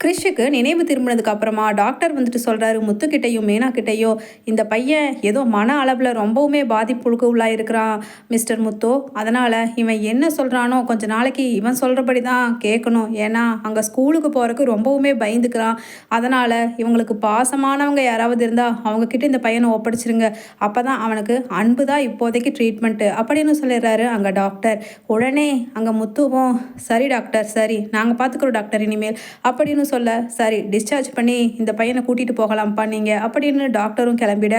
கிறிஷுக்கு நினைவு திரும்பினதுக்கு அப்புறமா டாக்டர் வந்துட்டு சொல்கிறாரு முத்துக்கிட்டையும் மேனாக்கிட்டையோ இந்த பையன் ஏதோ மன அளவில் ரொம்பவுமே பாதிப்புக்கு உள்ளாயிருக்கிறான் மிஸ்டர் முத்து. அதனால் இவன் என்ன சொல்கிறானோ கொஞ்ச நாளைக்கு இவன் சொல்கிறபடி தான் கேட்கணும். ஏன்னா அங்கே ஸ்கூலுக்கு போகிறக்கு ரொம்பவுமே பயந்துக்கிறான். அதனால் இவங்களுக்கு பாசமானவங்க யாராவது இருந்தால் அவங்கக்கிட்ட இந்த பையனை ஒப்படைச்சிருங்க. அப்போ தான் அவனுக்கு அன்பு தான் இப்போதைக்கு ட்ரீட்மெண்ட்டு அப்படின்னு சொல்லிடுறாரு அங்கே டாக்டர். உடனே அங்கே முத்துவும் சரி டாக்டர் சரி நாங்கள் பார்த்துக்குறோம் டாக்டர் இனிமேல் அப்படின்னு சொல்ல சரி டிஸ்சார்ஜ் பண்ணி இந்த பையனை கூட்டிகிட்டு போகலாம்ப்பா நீங்கள் அப்படின்னு டாக்டரும் கிளம்பிட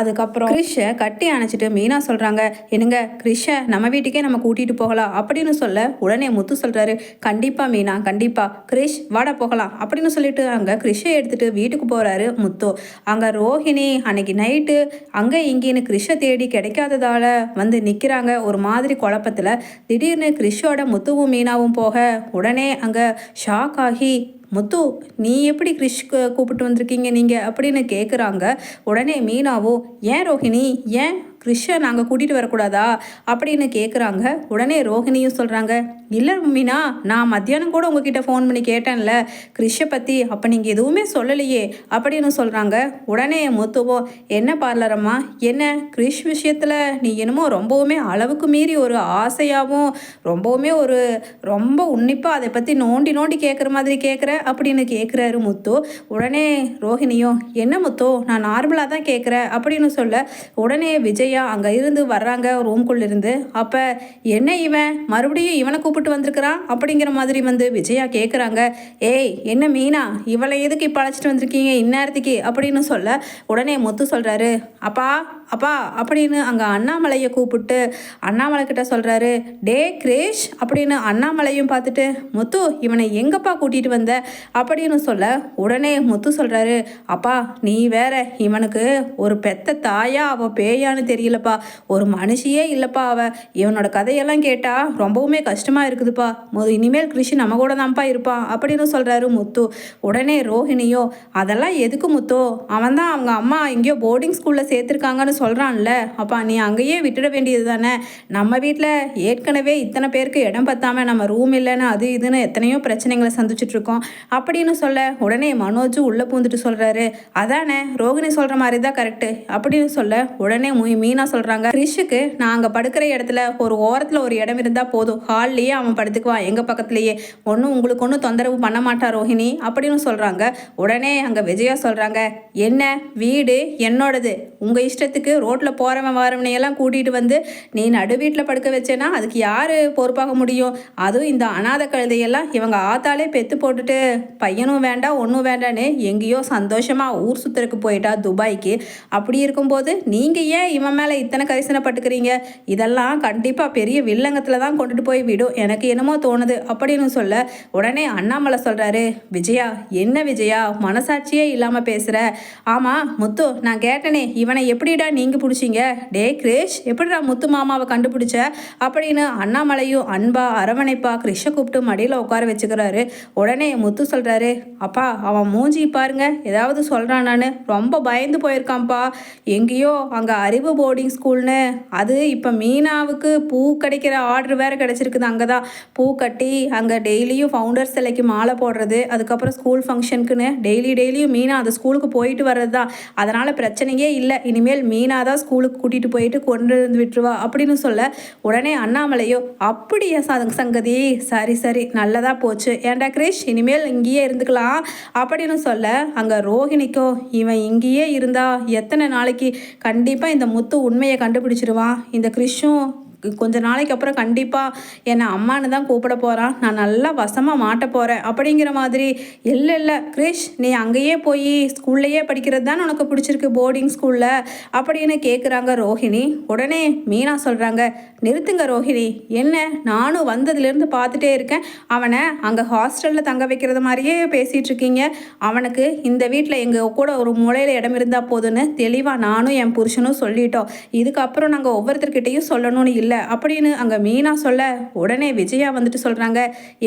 அதுக்கப்புறம் கிறிஷை கட்டி அணைச்சிட்டு மீனா சொல்கிறாங்க என்னங்க கிறிஷை நம்ம வீட்டுக்கே நம்ம கூட்டிகிட்டு போகலாம் அப்படின்னு சொல்ல உடனே முத்து சொல்கிறாரு கண்டிப்பாக மீனா கண்டிப்பாக கிரிஷ் வாட போகலாம் அப்படின்னு சொல்லிட்டு அங்கே கிறிஷை எடுத்துகிட்டு வீட்டுக்கு போகிறாரு முத்து. அங்கே ரோஹிணி அன்னைக்கு நைட்டு அங்கே இங்கேன்னு கிறிஷை தேடி கிடைக்காததால் வந்து நிற்கிறாங்க ஒரு மாதிரி குழப்பத்தில். திடீர்னு கிறிஷோட முத்துவும் மீனாவும் போக உடனே அங்கே ஷாக் ஆகி முத்து நீ எப்படி கிறிஷ்க்கு கூப்பிட்டு வந்திருக்கீங்க நீங்கள் அப்படின்னு கேட்குறாங்க உடனே மீனாவோ ஏன் ரோஹிணி? ஏன் கிறிஷை நாங்கள் கூட்டிகிட்டு வரக்கூடாதா அப்படின்னு கேட்குறாங்க உடனே ரோஹிணியும் சொல்கிறாங்க இல்லை மீனா நான் மத்தியானம் கூட உங்ககிட்ட ஃபோன் பண்ணி கேட்டேன்ல கிறிஷை பற்றி அப்போ நீங்கள் எதுவுமே சொல்லலையே அப்படின்னு சொல்கிறாங்க உடனே முத்துவோ என்ன பார்லரம்மா என்ன? கிறிஷ் விஷயத்தில் நீ என்னமோ ரொம்பவுமே அளவுக்கு மீறி ஒரு ஆசையாகவும் ரொம்பவுமே ஒரு ரொம்ப உன்னிப்பாக அதை பற்றி நோண்டி நோண்டி கேட்குற மாதிரி கேட்குற அப்படின்னு கேட்குறாரு முத்து. உடனே ரோஹிணியும் என்ன முத்து நான் நார்மலாக தான் கேட்குறேன் அப்படின்னு சொல்ல உடனே விஜய் அங்கே இருந்து வர்றாங்க ரூம்குள்ள இருந்து. அப்போ என்ன இவன்? மறுபடியும் இவனை கூப்பிட்டு வந்திருக்கிறான்? அப்படிங்கிற மாதிரி வந்து விஜயா கேட்குறாங்க ஏய் என்ன மீனா? இவளை எதுக்கு இப்போ அழைச்சிட்டு வந்திருக்கீங்க இந்நேரத்துக்கு? அப்படின்னு சொல்ல உடனே முத்து சொல்கிறாரு அப்பா அப்பா அப்படின்னு அங்கே அண்ணாமலையை கூப்பிட்டு அண்ணாமலை கிட்ட சொல்கிறாரு டே கிரேஷ் அப்படின்னு அண்ணாமலையும் பார்த்துட்டு முத்து இவனை எங்கப்பா கூட்டிகிட்டு வந்த? அப்படின்னு சொல்ல உடனே முத்து சொல்கிறாரு அப்பா நீ வேற இவனுக்கு ஒரு பெத்த தாயா அவள் பேயான்னு தெரியும் தெரியலப்பா. ஒரு மனுஷியே இல்லைப்பா அவ. இவனோட கதையெல்லாம் கேட்டால் ரொம்பவுமே கஷ்டமாக இருக்குதுப்பா. மொத இனிமேல் கிருஷி நம்ம கூட தான்ப்பா இருப்பான் அப்படின்னு சொல்கிறாரு முத்து. உடனே ரோஹிணியோ அதெல்லாம் எதுக்கு முத்தோ? அவன் தான் அவங்க அம்மா எங்கேயோ போர்டிங் ஸ்கூலில் சேர்த்துருக்காங்கன்னு சொல்கிறான்ல அப்பா நீ அங்கேயே விட்டுட வேண்டியது தானே. நம்ம வீட்டில் ஏற்கனவே இத்தனை பேருக்கு இடம் பத்தாம நம்ம ரூம் இல்லைன்னு அது இதுன்னு எத்தனையோ பிரச்சனைகளை சந்திச்சுட்டு இருக்கோம் அப்படின்னு சொல்ல உடனே மனோஜ் உள்ளே பூந்துட்டு சொல்கிறாரு அதானே ரோஹிணி சொல்கிற மாதிரி தான் கரெக்டு அப்படின்னு சொல்ல உடனே மு- மீனா சொல்கிறாங்க கிறிஷுக்கு நான் படுக்கிற இடத்துல ஒரு ஓரத்தில் ஒரு இடம் இருந்தால் போதும். ஹால்லையே அவன் படுத்துக்குவான் எங்கள் பக்கத்துலேயே. ஒன்றும் உங்களுக்கு ஒன்றும் தொந்தரவு பண்ண மாட்டா ரோஹிணி. அப்படின்னு சொல்கிறாங்க உடனே அங்கே விஜயா சொல்கிறாங்க என்ன? வீடு? என்னோடது? உங்கள் இஷ்டத்துக்கு ரோட்டில் போகிறவன் வரவனையெல்லாம் கூட்டிகிட்டு வந்து நீ நடு வீட்டில் படுக்க வச்சேன்னா அதுக்கு யார் பொறுப்பாக முடியும்? அதுவும் இந்த அனாதை கழுதையெல்லாம் இவங்க ஆத்தாலே பெத்து போட்டுட்டு பையனும் வேண்டாம் ஒன்றும் வேண்டான்னு எங்கேயோ சந்தோஷமாக ஊர் சுத்தருக்கு போயிட்டா துபாய்க்கு. அப்படி இருக்கும்போது நீங்கள் ஏன் இவன் மேலே இத்தனை கரிசனப்பட்டுக்கிறீங்க? இதெல்லாம் கண்டிப்பாக பெரிய வில்லங்கத்தில் தான் கொண்டுட்டு போய் விடும். எனக்கு என்னமோ தோணுது அப்படின்னு சொல்ல உடனே அண்ணாமலை சொல்கிறாரு விஜயா என்ன விஜயா? மனசாட்சியே இல்லாமல் பேசுகிற ஆமாம் முத்து நான் கேட்டனே இவனை எப்படிடா நீங்கள் பிடிச்சிங்க? டே கிரேஷ் எப்படிடா முத்து மாமாவை கண்டுபிடிச்ச? அப்படின்னு அண்ணாமலையும் அன்பா அரவணைப்பா கிருஷ்ண கூப்பிட்டு மடியில் உட்கார வச்சுக்கிறாரு. உடனே முத்து சொல்கிறாரு அப்பா அவன் மூஞ்சி பாருங்க ஏதாவது சொல்கிறான் நான் ரொம்ப பயந்து போயிருக்கான்ப்பா. எங்கேயோ அங்கே அறிவு போர்டிங் ஸ்கூல்னு அது இப்போ மீனாவுக்கு பூ கிடைக்கிற ஆர்டர் வேறு கிடச்சிருக்குது. அங்கே தான் பூ கட்டி அங்கே டெய்லியும் ஃபவுண்டர் சிலைக்கு மாலை போடுறது அதுக்கப்புறம் ஸ்கூல் ஃபங்க்ஷனுக்குன்னு டெய்லி டெய்லியும் மீனா அந்த ஸ்கூலுக்கு போயிட்டு வர்றது தான் அதனால் பிரச்சனையே இல்லை. இனிமேல் மீனா தான் ஸ்கூலுக்கு கூட்டிகிட்டு போயிட்டு கொண்டு வந்து விட்டுருவா அப்படின்னு சொல்ல உடனே அண்ணாமலையோ அப்படியே ச- சங்கதி? சரி சரி. நல்லதாக போச்சு. ஏன்டா கிரிஷ்? இனிமேல் இங்கேயே இருந்துக்கலாம். அப்படின்னு சொல்ல அங்கே ரோஹிணிக்கோ இவன் இங்கேயே இருந்தா எத்தனை நாளைக்கு? கண்டிப்பாக இந்த முத்து உண்மையை கண்டுபிடிச்சிருவான். இந்த கிறிஷும் கொஞ்ச நாளைக்கு அப்புறம் கண்டிப்பாக என்னை அம்மானு தான் கூப்பிட போகிறான் நான் நல்லா வசமாக மாட்ட போகிறேன் அப்படிங்கிற மாதிரி இல்லை இல்லை கிரிஷ் நீ அங்கேயே போய் ஸ்கூல்லையே படிக்கிறது தான் உனக்கு பிடிச்சிருக்கு போர்டிங் ஸ்கூலில்? அப்படின்னு கேட்குறாங்க ரோஹிணி. உடனே மீனா சொல்கிறாங்க நிறுத்துங்க ரோஹிணி. என்ன? நானும் வந்ததுலேருந்து பார்த்துட்டே இருக்கேன். அவனை அங்கே ஹாஸ்டலில் தங்க வைக்கிறது மாதிரியே பேசிகிட்டு இருக்கீங்க. அவனுக்கு இந்த வீட்டில் எங்கள் கூட ஒரு மூலையில் இடம் இருந்தால் போதுன்னு தெளிவாக நானும் என் புருஷனும் சொல்லிட்டோம். இதுக்கப்புறம் நாங்கள் ஒவ்வொருத்தர்கிட்டையும் சொல்லணும்னு இல்லை. இல்லை அப்படின்னு அங்கே மீனா சொல்ல உடனே விஜயா வந்துட்டு சொல்கிறாங்க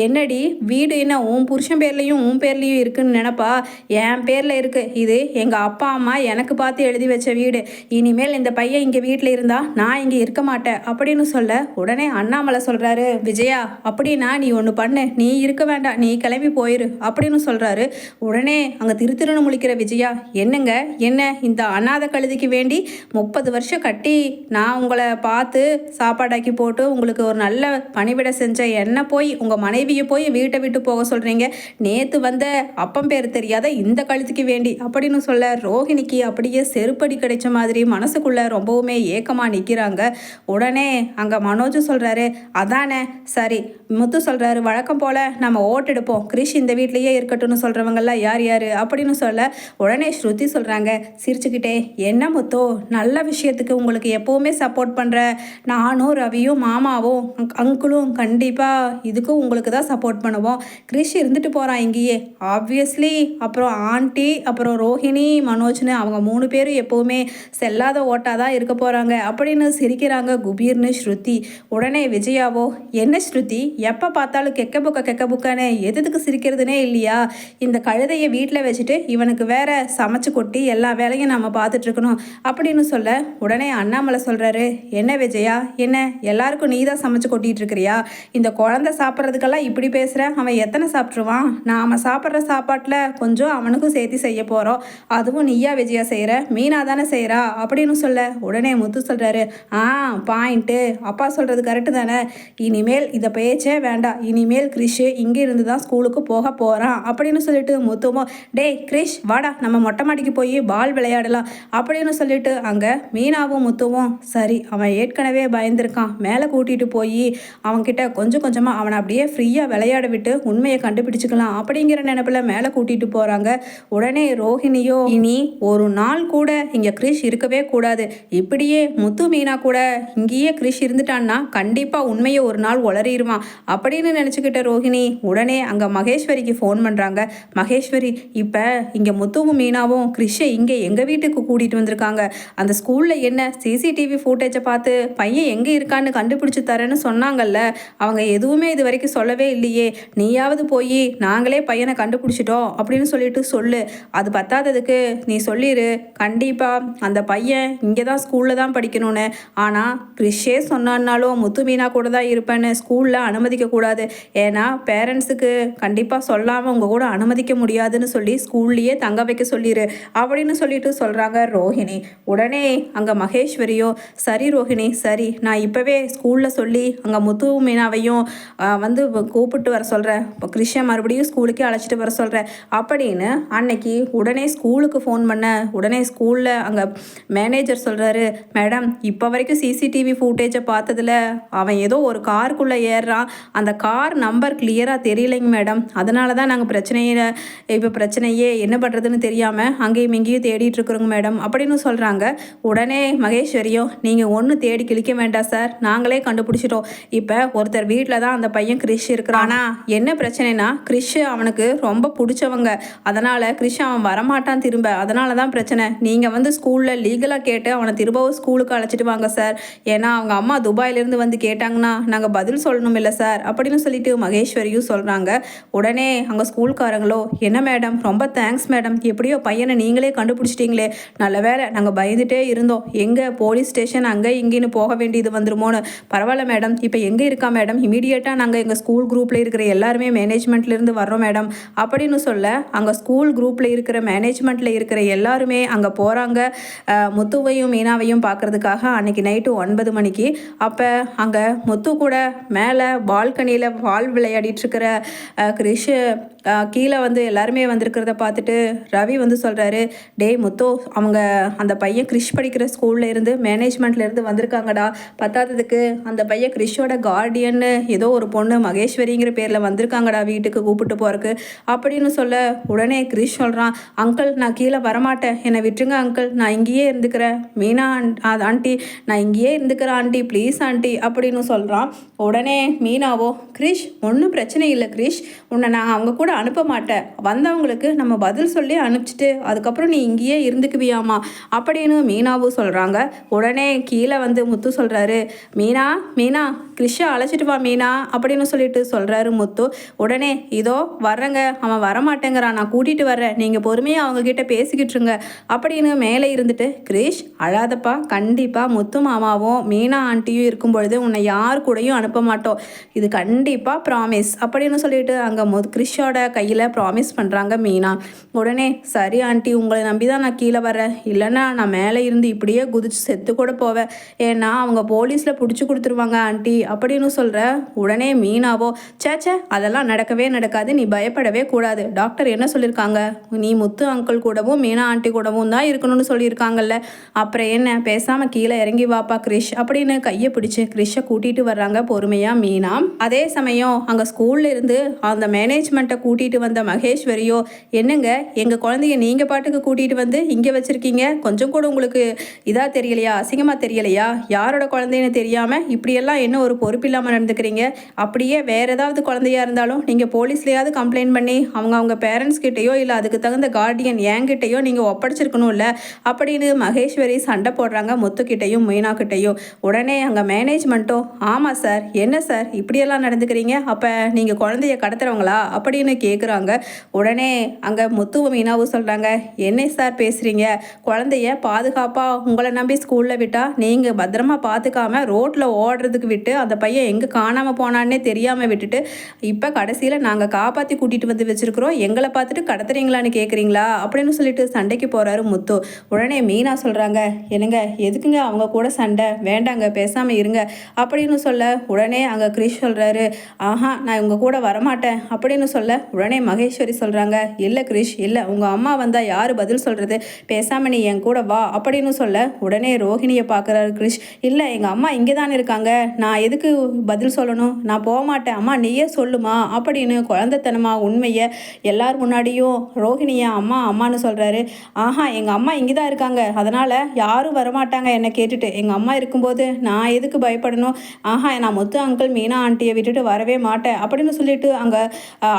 என்னடி வீடு என்ன உன் புருஷன் பேர்லேயும் உன் பேர்லேயும் இருக்குன்னு நினப்பா? என் பேரில் இருக்குது இது எங்கள் அப்பா அம்மா எனக்கு பார்த்து எழுதி வச்ச வீடு. இனிமேல் இந்த பையன் இங்கே வீட்டில் இருந்தால் நான் இங்கே இருக்க மாட்டேன். அப்படின்னு சொல்ல உடனே அண்ணாமலை சொல்கிறாரு விஜயா அப்படின்னா நீ ஒன்று பண்ணு. நீ இருக்க வேண்டாம். நீ கிளம்பி போயிரு. அப்படின்னு சொல்கிறாரு உடனே அங்கே திருத்திருன்னு முழிக்கிற விஜயா என்னங்க? என்ன? இந்த அனாதை கழுதிக்கு வேண்டி முப்பது வருஷம் கட்டி நான் உங்களை பார்த்து சாப்பாடாக்கி போட்டு உங்களுக்கு ஒரு நல்ல பணிவிட செஞ்ச என்ன போய் உங்கள் மனைவியை போய் வீட்டை விட்டு போக சொல்கிறீங்க நேற்று வந்த அப்பம் பேர் தெரியாத இந்த கழுத்துக்கு வேண்டி அப்படின்னு சொல்ல ரோஹிணிக்கு அப்படியே செருப்படி கிடைச்ச மாதிரி மனசுக்குள்ளே ரொம்பவுமே ஏக்கமாக நிற்கிறாங்க உடனே அங்கே மனோஜ் சொல்கிறாரு அதானே சரி முத்து சொல்கிறாரு வழக்கம் போல் நம்ம ஓட்டெடுப்போம் கிரிஷ் இந்த வீட்லேயே இருக்கட்டும்னு சொல்கிறவங்கெல்லாம் யார் யார்? அப்படின்னு சொல்ல உடனே ஸ்ருதி சொல்கிறாங்க சிரிச்சுக்கிட்டே என்ன முத்தோ நல்ல விஷயத்துக்கு உங்களுக்கு எப்போவுமே சப்போர்ட் பண்ணுற நானும் ரவியும் மாமாவும் அங்கிளும் கண்டிப்பாக இதுக்கும் உங்களுக்கு தான் சப்போர்ட் பண்ணுவோம். கிரிஷ் இருந்துட்டு போகிறான் இங்கேயே. ஆப்வியஸ்லி அப்புறம் ஆண்டி அப்புறம் ரோஹிணி மனோஜ்னு அவங்க மூணு பேரும் எப்போவுமே செல்லாத ஓட்டாக தான் இருக்க போகிறாங்க அப்படின்னு சிரிக்கிறாங்க குபீர்னு ஸ்ருதி. உடனே விஜயாவோ என்ன ஸ்ருதி? எப்போ பார்த்தாலும் கெக்க புக்க கெக்க புக்கானே எதுக்கு சிரிக்கிறதுனே இல்லையா? இந்த கழுதையை வீட்டில் வச்சுட்டு இவனுக்கு வேற சமைச்சு கொட்டி எல்லா வேலையும் நம்ம பார்த்துட்ருக்கணும் அப்படின்னு சொல்ல உடனே அண்ணாமலை சொல்கிறாரு என்ன விஜயா? என்ன எல்லாருக்கும் நீ தான் சமைச்சு கொட்டிகிட்டு இருக்கிறியா? இந்த குழந்தை சாப்பிட்றதுக்கெல்லாம் இப்படி பேசுகிற அவன் எத்தனை சாப்பிட்ருவான் நாம் சாப்பிட்ற சாப்பாட்டில் கொஞ்சம் அவனுக்கும் சேர்த்து செய்ய போகிறோம் அதுவும் நீயா விஜயா செய்கிற மீனா தானே செய்கிறா அப்படின்னு சொல்ல உடனே முத்து சொல்கிறாரு ஆ பாயிண்ட்டு அப்பா சொல்கிறது கரெக்டு தானே. இனிமேல் இதை பேச்சே வேண்டாம். இனிமேல் கிரிஷ் இங்கே இருந்து தான் ஸ்கூலுக்கு போக போகிறான் அப்படின்னு சொல்லிட்டு முத்துமோ டேய் கிரிஷ் வாடா. நம்ம மொட்டை மாடிக்கு போய் பால் விளையாடலாம். அப்படின்னு சொல்லிட்டு அங்கே மீனாவும் முத்துவும் சரி அவன் ஏற்கனவே பயந்துருக்கான் மேலே கூட்டிகிட்டு போய் அவன்கிட்ட கொஞ்சம் கொஞ்சமாக அவனை அப்படியே ஃப்ரீயாக விளையாட விட்டு உண்மையை கண்டுபிடிச்சிக்கலாம் அப்படிங்கிற நினைப்பில் மேலே கூட்டிகிட்டு போகிறாங்க உடனே ரோஹிணியோ இனி ஒரு நாள் கூட இங்கே கிரிஷ் இருக்கவே கூடாது. இப்படியே முத்து மீனா கூட இங்கேயே கிரிஷ் இருந்துட்டான்னா கண்டிப்பாக உண்மையை ஒரு நாள் உளறிடுவான் அப்படின்னு நினச்சிக்கிட்ட ரோஹிணி உடனே அங்கே மகேஸ்வரிக்கு ஃபோன் பண்ணுறாங்க மகேஸ்வரி இப்போ இங்கே முத்துவும் மீனாவும் கிரிஷை இங்கே எங்கள் வீட்டுக்கு கூட்டிகிட்டு வந்திருக்காங்க? அந்த ஸ்கூலில் என்ன சிசிடிவி ஃபுட்டேஜை பார்த்து பையன் எங்கே எங்கே இருக்கான்னு கண்டுபிடிச்சு தரேன்னு சொன்னாங்கல்ல அவங்க எதுவுமே இது வரைக்கும் சொல்லவே இல்லையே. நீயாவது போய் நாங்களே பையனை கண்டுபிடிச்சிட்டோம் அப்படின்னு சொல்லிட்டு சொல்லு. அது பத்தாததுக்கு நீ சொல்லிடு கண்டிப்பாக அந்த பையன் இங்கே தான் ஸ்கூலில் தான் படிக்கணும்னு. ஆனால் கிறிஷே சொன்னான்னாலும் முத்து மீனா கூட தான் இருப்பேன்னு ஸ்கூலில் அனுமதிக்கக்கூடாது ஏன்னா பேரண்ட்ஸுக்கு கண்டிப்பாக சொல்லாமல் உங்கள் கூட அனுமதிக்க முடியாதுன்னு சொல்லி ஸ்கூல்லையே தங்க வைக்க சொல்லிடு அப்படின்னு சொல்லிட்டு சொல்கிறாங்க ரோஹிணி. உடனே அங்கே மகேஸ்வரியோ சரி ரோஹிணி சரி நான் இப்போவே ஸ்கூலில் சொல்லி அங்கே முத்து மீனாவையும் வந்து கூப்பிட்டு வர சொல்கிறேன் இப்போ கிருஷ்ணன் மறுபடியும் ஸ்கூலுக்கே அழைச்சிட்டு வர சொல்கிறேன் அப்படின்னு அன்னைக்கு உடனே ஸ்கூலுக்கு ஃபோன் பண்ண உடனே ஸ்கூலில் அங்கே மேனேஜர் சொல்கிறாரு மேடம் இப்போ வரைக்கும் சிசிடிவி ஃபுட்டேஜை பார்த்ததுல அவன் ஏதோ ஒரு காருக்குள்ளே ஏறுறான். அந்த கார் நம்பர் கிளியராக தெரியலைங்க மேடம். அதனால தான் நாங்கள் பிரச்சனையில் இப்போ பிரச்சனையே என்ன பண்ணுறதுன்னு தெரியாமல் அங்கேயும் இங்கேயும் தேடிட்டு இருக்கிறோங்க மேடம். அப்படின்னு சொல்கிறாங்க உடனே மகேஸ்வரியும் நீங்கள் ஒன்று தேடி கிழிக்க வேண்டாம் சார். நாங்களே கண்டுபிடிச்சிட்டோம். இப்போ ஒருத்தர் வீட்டில் தான் அந்த பையன் கிறிஷ் இருக்கிறான். ஆனால் என்ன பிரச்சனைனா கிறிஷ் அவனுக்கு ரொம்ப பிடிச்சவங்க. அதனால் கிறிஷ் அவன் வரமாட்டான் திரும்ப. அதனால தான் பிரச்சனை. நீங்கள் வந்து ஸ்கூலில் லீகலாக கேட்டு அவனை திரும்பவும் ஸ்கூலுக்கு அழைச்சிட்டு வாங்க சார். ஏன்னா அவங்க அம்மா துபாயிலேருந்து வந்து கேட்டாங்கன்னா நாங்கள் பதில் சொல்லணும் இல்லை சார். அப்படின்னு சொல்லிட்டு மகேஸ்வரியும் சொல்கிறாங்க உடனே அங்கே ஸ்கூல்காரங்களோ என்ன மேடம் ரொம்ப தேங்க்ஸ் மேடம் எப்படியோ பையனை நீங்களே கண்டுபிடிச்சிட்டிங்களே. நல்ல வேளை நாங்கள் பயந்துட்டே இருந்தோம். எங்கே போலீஸ் ஸ்டேஷன் அங்கே இங்கேன்னு போக வேண்டியது வந்துருமோன்னு. பரவாயில்ல மேடம் இப்போ எங்கே இருக்கா மேடம் இமீடியட்டாக நாங்கள் எங்கள் ஸ்கூல் குரூப்பில் இருக்கிற எல்லாருமே மேனேஜ்மெண்ட்லேருந்து வர்றோம் மேடம் அப்படின்னு சொல்ல அங்கே ஸ்கூல் குரூப்பில் இருக்கிற மேனேஜ்மெண்ட்டில் இருக்கிற எல்லாருமே அங்கே போகிறாங்க முத்துவையும் மீனாவையும் பார்க்கறதுக்காக அன்றைக்கி நைட்டு ஒன்பது மணிக்கு. அப்போ அங்கே முத்து கூட மேலே பால்கனியில் பால் விளையாடிட்டுருக்கிற கிரிஷ் கீழே வந்து எல்லாருமே வந்திருக்கிறத பார்த்துட்டு ரவி வந்து சொல்கிறாரு டேய் முத்து அவங்க அந்த பையன் கிரிஷ் படிக்கிற ஸ்கூல்லேருந்து மேனேஜ்மெண்ட்ல இருந்து வந்திருக்காங்கடா. பத்தாததுக்கு அந்த பையன் கிறிஷோட கார்டியன்னு ஏதோ ஒரு பொண்ணு மகேஸ்வரிங்கிற பேரில் வந்திருக்காங்கடா வீட்டுக்கு கூப்பிட்டு போகிறக்கு அப்படின்னு சொல்ல உடனே கிரிஷ் சொல்கிறான் அங்கிள் நான் கீழே வரமாட்டேன். என்னை விட்டுருங்க அங்கிள். நான் இங்கேயே இருந்துக்கிறேன். மீனா ஆண்ட்- ஆண்டி நான் இங்கேயே இருந்துக்கிறேன் ஆண்டி. ப்ளீஸ் ஆண்டி அப்படின்னு சொல்கிறான் உடனே மீனாவோ கிரிஷ் ஒன்றும் பிரச்சனை இல்லை கிரிஷ். உன்னை நான் அவங்க கூட அனுப்ப மாட்டேன். வந்தவங்களுக்கு நம்ம பதில் சொல்லி அனுப்பிச்சிட்டு அதுக்கப்புறம் நீ இங்கேயே இருந்துக்குவியாமா? அப்படின்னு மீனாவும் சொல்கிறாங்க உடனே கீழே வந்து முத்து சொல்கிறாரு மீனா மீனா. கிறிஷை அழைச்சிட்டு வா மீனா அப்படின்னு சொல்லிட்டு சொல்கிறாரு முத்து. உடனே இதோ வர்றேங்க. அவன் வரமாட்டேங்கிறான். நான் கூட்டிகிட்டு வர்றேன். நீங்கள் பொறுமையாக அவங்கக்கிட்ட பேசிக்கிட்டு இருங்க. அப்படின்னு மேலே இருந்துட்டு கிரிஷ் அழாதப்பா. கண்டிப்பாக முத்து மாமாவும் மீனா ஆண்டியும் இருக்கும் பொழுது உன்னை யார் கூடயும் அனுப்ப மாட்டோம் இது கண்டிப்பாக ப்ராமிஸ் அப்படின்னு சொல்லிட்டு அங்கே மு கிறிஷோட கையில் ப்ராமிஸ் பண்ணுறாங்க மீனா. உடனே சரி ஆண்டி உங்களை நம்பி தான் நான் கீழே வரேன் இல்லைன்னா நான் மேலே இருந்து இப்படியே குதிச்சு செத்து கூட போவேன். ஏன்னா அவங்க போலீஸில் பிடிச்சி கொடுத்துருவாங்க ஆண்டி. அப்படின்னு சொல்கிற உடனே மீனாவோ சேச்சே அதெல்லாம் நடக்கவே நடக்காது நீ பயப்படவே கூடாது. டாக்டர் என்ன சொல்லியிருக்காங்க நீ முத்து அங்கிள் கூடவும் மீனா ஆண்டி கூடவும் தான் இருக்கணும்னு சொல்லியிருக்காங்கல்ல. அப்புறம் என்ன? பேசாமல் கீழே இறங்கி வாப்பா கிரிஷ் அப்படின்னு கையை பிடிச்சி கிரிஷை கூட்டிகிட்டு வர்றாங்க பொறுமையாக மீனா. அதே சமயம் அங்கே ஸ்கூல்ல இருந்து அந்த மேனேஜ்மெண்ட்டை கூட்டிகிட்டு வந்த மகேஸ்வரியோ என்னங்க எங்கள் குழந்தைய நீங்கள் பாட்டுக்கு கூட்டிகிட்டு வந்து இங்கே வச்சுருக்கீங்க? கொஞ்சம் கூட உங்களுக்கு இதாக தெரியலையா? அசிங்கமாக தெரியலையா? யாரோட குழந்தைன்னு தெரியாமல் இப்படியெல்லாம் என்ன ஒரு பொறுப்பில்லாமல் நடந்துக்கிறீங்க. அப்படியே வேறு ஏதாவது குழந்தையா இருந்தாலும் நீங்கள் போலீஸ்லையாவது கம்ப்ளைண்ட் பண்ணி அவங்க அவங்க பேரண்ட்ஸ் கிட்டேயோ இல்லை அதுக்கு தகுந்த கார்டியன் என்கிட்டயோ நீங்கள் ஒப்படைச்சிருக்கணும்ல. அப்படின்னு மகேஸ்வரி சண்டை போடுறாங்க முத்துக்கிட்டையும் மீனாக்கிட்டையும். உடனே அங்கே மேனேஜ்மெண்ட்டும் ஆமாம் சார் என்ன சார் இப்படியெல்லாம் நடந்துக்கிறீங்க? அப்போ நீங்கள் குழந்தைய கடத்துறவங்களா? அப்படின்னு கேட்குறாங்க உடனே அங்கே முத்துவும் மீனாவும் சொல்கிறாங்க என்ன சார் பேசுகிறீங்க குழந்தைய பாதுகாப்பாக உங்களை நம்பி ஸ்கூலில் விட்டால் நீங்கள் பத்திரமா பார்த்துக்காம ரோட்டில் ஓடுறதுக்கு விட்டு அந்த பையன் எங்கே காணாமல் போனான்னே தெரியாமல் விட்டுட்டு இப்போ கடைசியில் நாங்கள் காப்பாற்றி கூட்டிகிட்டு வந்து வச்சுருக்குறோம். எங்களை பார்த்துட்டு கடத்துறீங்களான்னு கேட்குறீங்களா அப்படின்னு சொல்லிட்டு சண்டைக்கு போகிறாரு முத்து. உடனே மீனா சொல்கிறாங்க என்னங்க எதுக்குங்க அவங்க கூட சண்டை? வேண்டாங்க பேசாமல் இருங்க. அப்படின்னு சொல்ல உடனே அங்கே கிரிஷ் சொல்கிறாரு ஆஹா நான் உங்கள் கூட வரமாட்டேன். அப்படின்னு சொல்ல உடனே மகேஸ்வரி சொல்கிறாங்க இல்லை கிரிஷ் இல்லை உங்கள் அம்மா வந்தால் யார் பதில் சொல்கிறது பேசாமல் நீ என் கூட வா. அப்படின்னு சொல்ல உடனே ரோஹிணியை பார்க்குறாரு கிரிஷ் இல்லை எங்கள் அம்மா இங்கே தான் இருக்காங்க. நான் எது எதுக்கு பதில் சொல்லணும்? நான் போக மாட்டேன் அம்மா நீயே சொல்லுமா? அப்படின்னு குழந்தைத்தனமா உண்மையை எல்லார் முன்னாடியும் ரோஹிணியை அம்மா அம்மான்னு சொல்கிறாரு ஆஹா எங்கள் அம்மா இங்கே தான் இருக்காங்க. அதனால் யாரும் வரமாட்டாங்க என்னை கேட்டுட்டு. எங்கள் அம்மா இருக்கும்போது நான் எதுக்கு பயப்படணும்? ஆஹா நான் முத்து அங்கிள் மீனா ஆண்டியை விட்டுட்டு வரவே மாட்டேன் அப்படின்னு சொல்லிட்டு அங்கே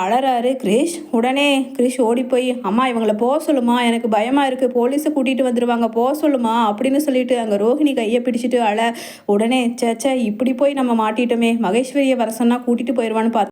அழறாரு கிரிஷ். உடனே கிரிஷ் ஓடி போய் அம்மா இவங்கள போக சொல்லுமா? எனக்கு பயமாக இருக்குது போலீஸை கூட்டிகிட்டு வந்துடுவாங்க போக சொல்லுமா? அப்படின்னு சொல்லிட்டு அங்கே ரோஹிணி கையை பிடிச்சிட்டு அழ உடனே சேச்சே இப்படி போய் நம்ம மாட்டிட்டோமே. மகேஸ்வரியை வர சொன்னால் கூட்டிகிட்டு போயிடுவான்னு பார்த்து